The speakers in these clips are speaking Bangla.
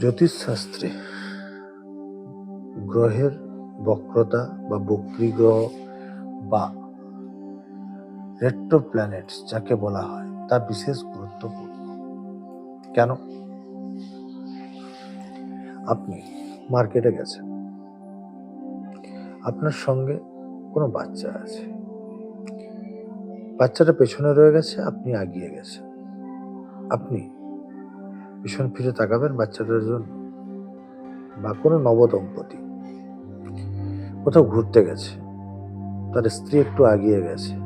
জ্যোতিষশাস্ত্রে গ্রহের বক্রতা বা বক্রী গ্রহ বা রেট্রো প্ল্যানেটস যাকে বলা হয়, তা বিশেষ গুরুত্বপূর্ণ। কেন? আপনি মার্কেটে গেছেন। আপনার সঙ্গে কোনো বাচ্চা আছে। বাচ্চাটা পেছনে রয়ে গেছে, আপনি আগিয়ে গেছেন। আপনি পিছন ফিরে তাকাবেন বাচ্চাটার জন্য বা কোনো নবদম্পতি কোথাও ঘুরতে গেছে। তার স্ত্রী একটু আগিয়ে গেছে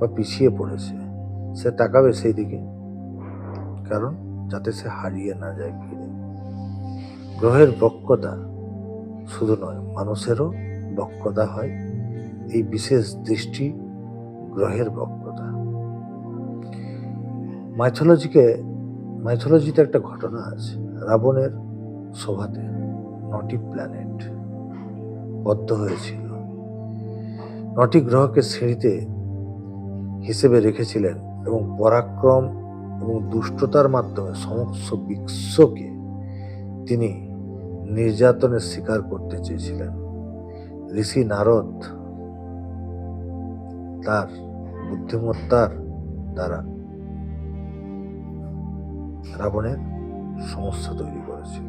বা পিছিয়ে পড়েছে। সে তাকাবে সেই দিকে। কারণ যাতে সে হারিয়ে না যায় ফিরে। গ্রহের বক্রতা শুধু নয়, মানুষেরও বক্রতা হয়। এই বিশেষ দৃষ্টি গ্রহের বক্রতা মাইথোলজিকে মাইথোলজিতে একটা ঘটনা আছে। রাবণের শোভাতে নটি প্ল্যানেট বদ্ধ হয়েছিল। নটি গ্রহকে সিঁড়িতে হিসেবে রেখেছিলেন এবং পরাক্রম এবং দুষ্টতার মাধ্যমে সমস্ত বিশ্বকে তিনি নির্যাতনের শিকার করতে চেয়েছিলেন। ঋষি নারদ তার বুদ্ধিমত্তার দ্বারা রাবণের সমস্যা তৈরি করেছে।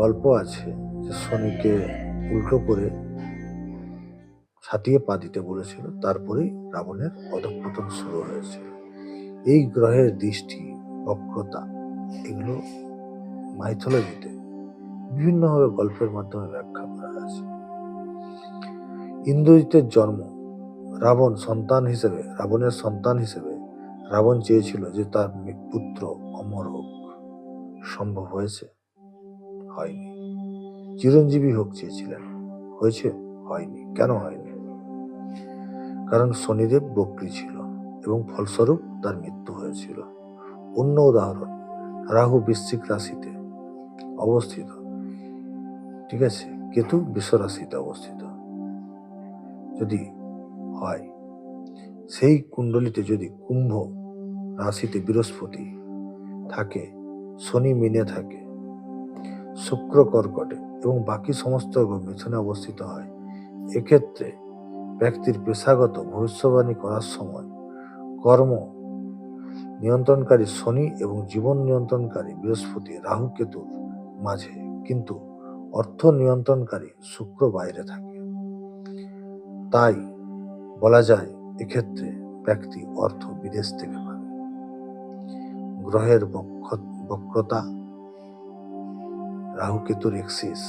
গল্প আছে যে শনিকে উল্টো করে ছাতিয়ে পা দিতে বলেছিল, তারপরেই রাবণের অধঃপতন শুরু হয়েছে এই গ্রহের দৃষ্টি, বক্রতা, এগুলো মাইথোলজিতে বিভিন্নভাবে গল্পের মাধ্যমে ব্যাখ্যা করা আছে। ইন্দ্রজিতের জন্ম রাবণ সন্তান হিসেবে, রাবণের সন্তান হিসেবে রাবণ চেয়েছিল যে তার পুত্র অমর হোক। সম্ভব হয়েছে? হয়নি। চিরঞ্জীবী হোক চেয়েছিলেন। হয়েছে? হয়নি। কেন হয়নি? কারণ শনিদেব বক্রী ছিল এবং ফলস্বরূপ তার মৃত্যু হয়েছিল। অন্য উদাহরণ, রাহু বৃশ্চিক রাশিতে অবস্থিত। ঠিক আছে, কেতু বিশ্ব রাশিতে অবস্থিত। যদি হয়, সেই কুণ্ডলিতে যদি কুম্ভ রাশিতে বৃহস্পতি থাকে, শনি মিনে থাকে, শুক্র কর্কটে এবং বাকি সমস্ত মিথুনে অবস্থিত হয়। এক্ষেত্রে ব্যক্তির পেশাগত ভবিষ্যবাণী করার সময় কর্ম নিয়ন্ত্রণকারী শনি এবং জীবন নিয়ন্ত্রণকারী বৃহস্পতি রাহু কেতুর মাঝে, কিন্তু অর্থ নিয়ন্ত্রণকারী শুক্র বাইরে থাকে। তাই বলা যায়, এক্ষেত্রে ব্যক্তি অর্থ বিদেশ থেকে গ্রহের বক্রতা। রাহু কেতুর এক্সিস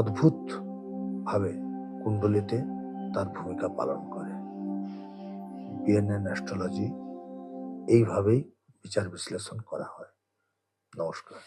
অদ্ভুত ভাবে কুণ্ডলিতে তার ভূমিকা পালন করে। বিএনএন অ্যাস্ট্রোলজি এইভাবেই বিচার বিশ্লেষণ করা হয়। নমস্কার।